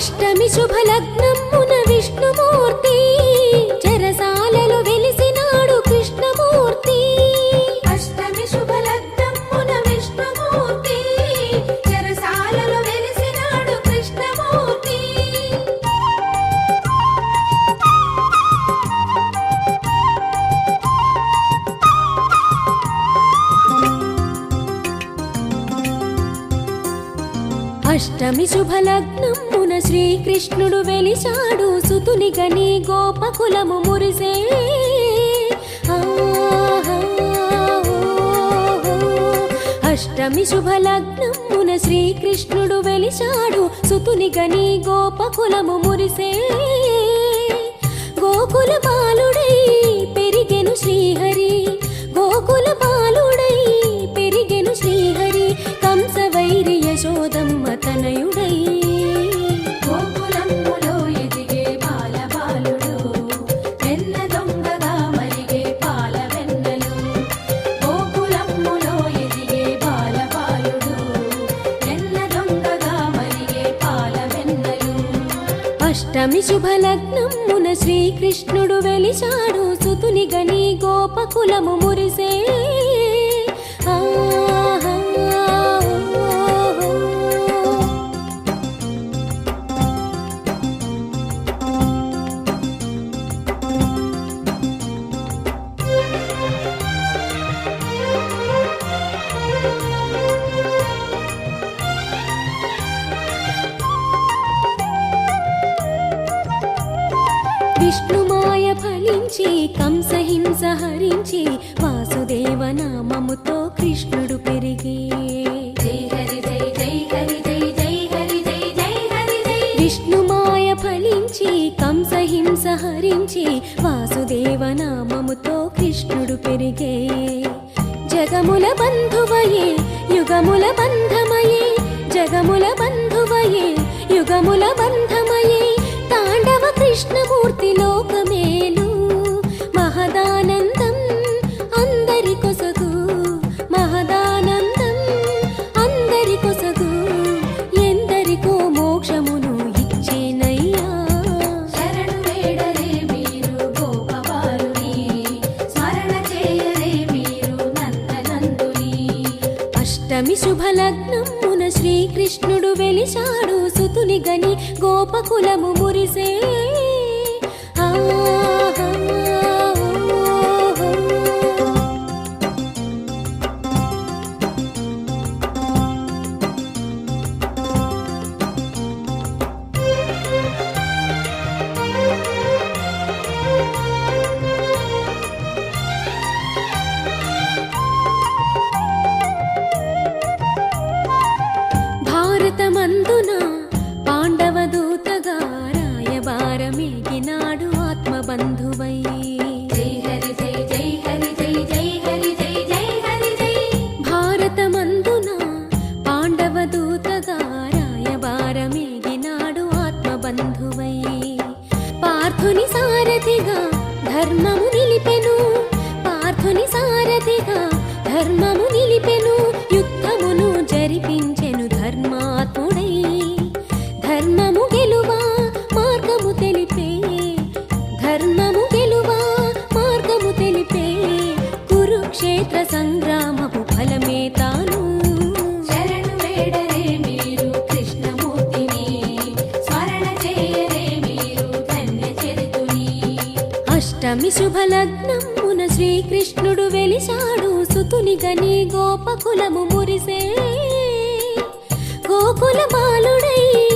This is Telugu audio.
అష్టమి శుభలగ్నమున విష్ణుమూర్తి. చెరసాలలో వెలిసినాడు కృష్ణమూర్తి. అష్టమి శుభలగ్నమున విష్ణుమూర్తి. చెరసాలలో వెలిసినాడు కృష్ణమూర్తి. అష్టమి శుభలగ్నమున శ్రీకృష్ణుడు వెలిశాడు సుతుని గని గోపకులము మురిసే. అష్టమి శుభలగ్నమున శ్రీకృష్ణుడు వెలిశాడు సుతుని గని గోపకులము మురిసే. గోకుల బాలుడై పెరిగెను శ్రీహరి గోకుల అష్టమి శుభలగ్నమున శ్రీకృష్ణుడు వెలిచాడు సుతుని గని గోపకులము మురిసే. ఆ విష్ణుమాయ ఫలించి కంసహింస హరించి వాసుదేవ నామముతో కృష్ణుడు పెరిగి. విష్ణుమాయ ఫలించి కంసహింస హరించి వాసుదేవ నామముతో కృష్ణుడు పెరిగే. జగముల బంధువయే యుగముల బంధమయే జగముల బంధువయే యుగముల బంధమయే. అష్టమి శుభలగ్నమున శ్రీకృష్ణుడు వెలిశాడు సుతుని గని గోపకులము మురిసే భారతమందున పాండవ దూతగా రాయబారమేగినాడు ఆత్మబంధువై. భారతమందున పాండవ దూతగా రాయబారమేగినాడు ఆత్మబంధువై. పార్థుని సారథిగా ధర్మము నిలిపెను పార్థుని సారథిగా ధర్మము నిలిపెను. అష్టమి శుభలగ్నమున శ్రీకృష్ణుడు వెలిశాడు. సుతుని గని గోపకులము మురిసే. గోకుల బాలుడై